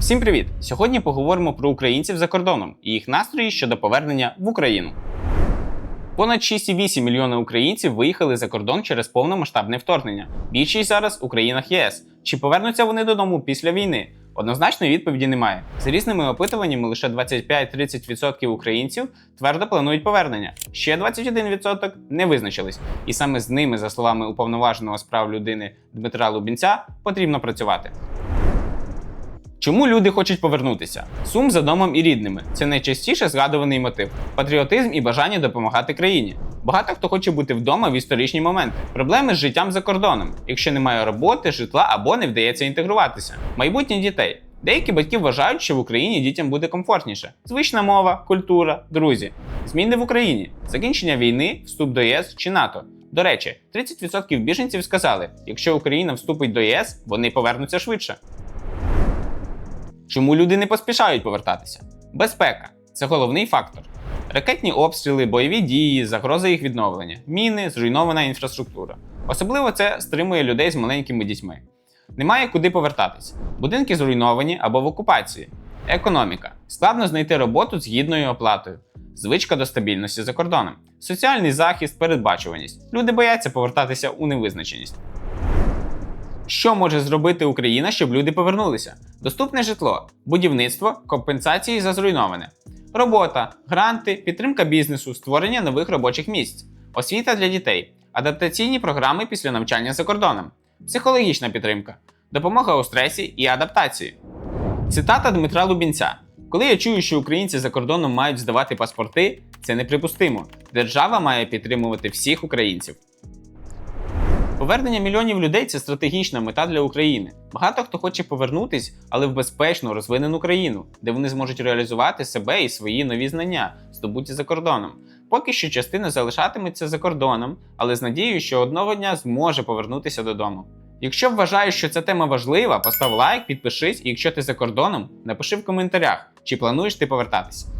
Всім привіт! Сьогодні поговоримо про українців за кордоном і їх настрої щодо повернення в Україну. Понад 6,8 мільйона українців виїхали за кордон через повномасштабне вторгнення. Більшість зараз у країнах ЄС. Чи повернуться вони додому після війни? Однозначної відповіді немає. За різними опитуваннями, лише 25-30% українців твердо планують повернення. Ще 21% не визначились. І саме з ними, за словами уповноваженого з прав людини Дмитра Лубінця, потрібно працювати. Чому люди хочуть повернутися? Сум за домом і рідними це найчастіше згадуваний мотив. Патріотизм і бажання допомагати країні. Багато хто хоче бути вдома в історичні моменти. Проблеми з життям за кордоном, якщо немає роботи, житла або не вдається інтегруватися. Майбутнє дітей. Деякі батьки вважають, що в Україні дітям буде комфортніше. Звична мова, культура, друзі. Зміни в Україні, закінчення війни, вступ до ЄС чи НАТО. До речі, 30% біженців сказали, якщо Україна вступить до ЄС, вони повернуться швидше. Чому люди не поспішають повертатися? Безпека це головний фактор. Ракетні обстріли, бойові дії, загроза їх відновлення, міни, зруйнована інфраструктура. Особливо це стримує людей з маленькими дітьми. Немає куди повертатися. Будинки зруйновані або в окупації. Економіка. Складно знайти роботу з гідною оплатою. Звичка до стабільності за кордоном. Соціальний захист, передбачуваність. Люди бояться повертатися у невизначеність. Що може зробити Україна, щоб люди повернулися? Доступне житло, будівництво, компенсації за зруйноване, робота, гранти, підтримка бізнесу, створення нових робочих місць, освіта для дітей, адаптаційні програми після навчання за кордоном, психологічна підтримка, допомога у стресі і адаптації. Цитата Дмитра Лубінця: Коли я чую, що українці за кордоном мають здавати паспорти, це неприпустимо. Держава має підтримувати всіх українців. Повернення мільйонів людей це стратегічна мета для України. Багато хто хоче повернутись, але в безпечну розвинену країну, де вони зможуть реалізувати себе і свої нові знання, здобуті за кордоном. Поки що частина залишатиметься за кордоном, але з надією, що одного дня зможе повернутися додому. Якщо вважаєш, що ця тема важлива, постав лайк, підпишись, і якщо ти за кордоном, напиши в коментарях, чи плануєш ти повертатися.